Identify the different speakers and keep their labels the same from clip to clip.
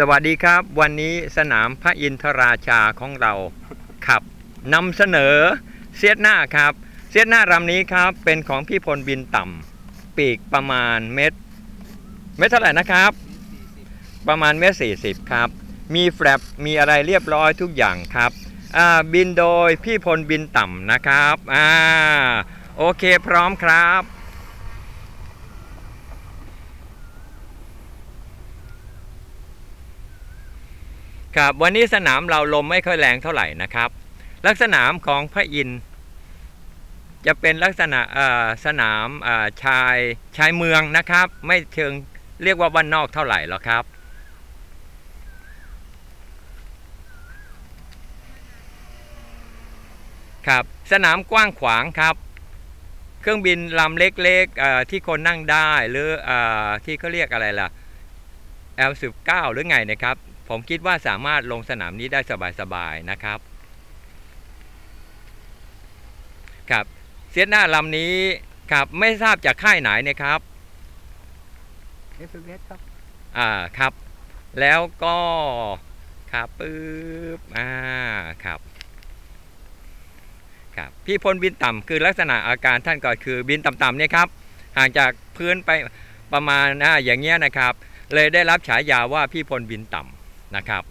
Speaker 1: สวัสดีครับ วันนี้สนามพระอินทราชาของเราขับนำเสนอเซียดหน้าครับเซียดหน้ารำนี้ครับ เป็นของพี่พลบินต่ำปีกประมาณเม็ดเม็ดเท่าไหร่นะครับ ประมาณเม็ดสี่สิบครับ มีแฟลปมีอะไรเรียบร้อยทุกอย่างครับบินโดยพี่พลบินต่ำนะครับอ่าโอเคพร้อมครับ ครับวันนี้สนามเราลมไม่ค่อยแรงเท่าไหร่นะครับ ลักษณะของพระอินทร์จะเป็นลักษณะสนามชายชายเมืองนะครับ ไม่เชิงเรียกว่าบ้านนอกเท่าไหร่หรอกครับ ครับ สนามกว้างขวางครับ เครื่องบินลำเล็กๆเอ่อที่คนนั่งได้หรือเออที่เขาเรียกอะไรล่ะ L19 หรือไงนะครับ ผมคิดว่าสามารถลงสนามนี้ได้สบายๆนะครับ ครับเซียนหน้าลำนี้ครับไม่ทราบจากค่ายไหนนะครับ
Speaker 2: เอฟเอสครับ
Speaker 1: อ่าครับ แล้วก็ครับปึ๊บอ่าครับครับพี่พลบินต่ำคือลักษณะอาการท่านก็คือบินต่ำๆเนี่ยครับ ห่างจากพื้นไปประมาณอ่าอย่างเงี้ยนะครับ เลยได้รับฉายาว่าพี่พลบินต่ำ นะครับ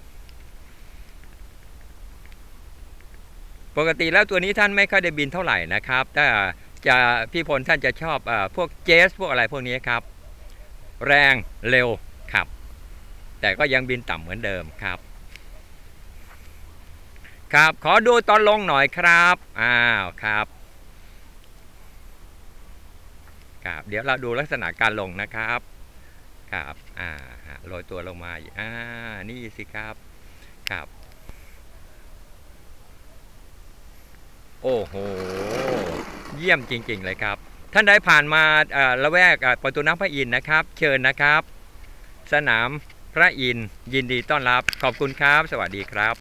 Speaker 1: ปกติแล้วตัวนี้ท่านไม่ค่อยได้บินเท่าไหร่นะครับแต่จะพี่พลท่านจะชอบอพวกเจส พวกอะไรพวกนี้ครับ แรงเร็วครับ แต่ก็ยังบินต่ำเหมือนเดิมครับ ครับขอดูตอนลงหน่อยครับอ้าวครับครับ เดี๋ยวเราดูลักษณะการลงนะครับ ครับอ่าฮะโรยตัวลงมาอ่านี่สิครับครับ โอ้โห เยี่ยมจริง ๆ เลยครับ ท่านใดผ่านมาละแวกประตูน้ำพระอินทร์นะครับ เชิญนะครับ สนามพระอินทร์ยินดีต้อนรับ ขอบคุณครับ สวัสดีครับ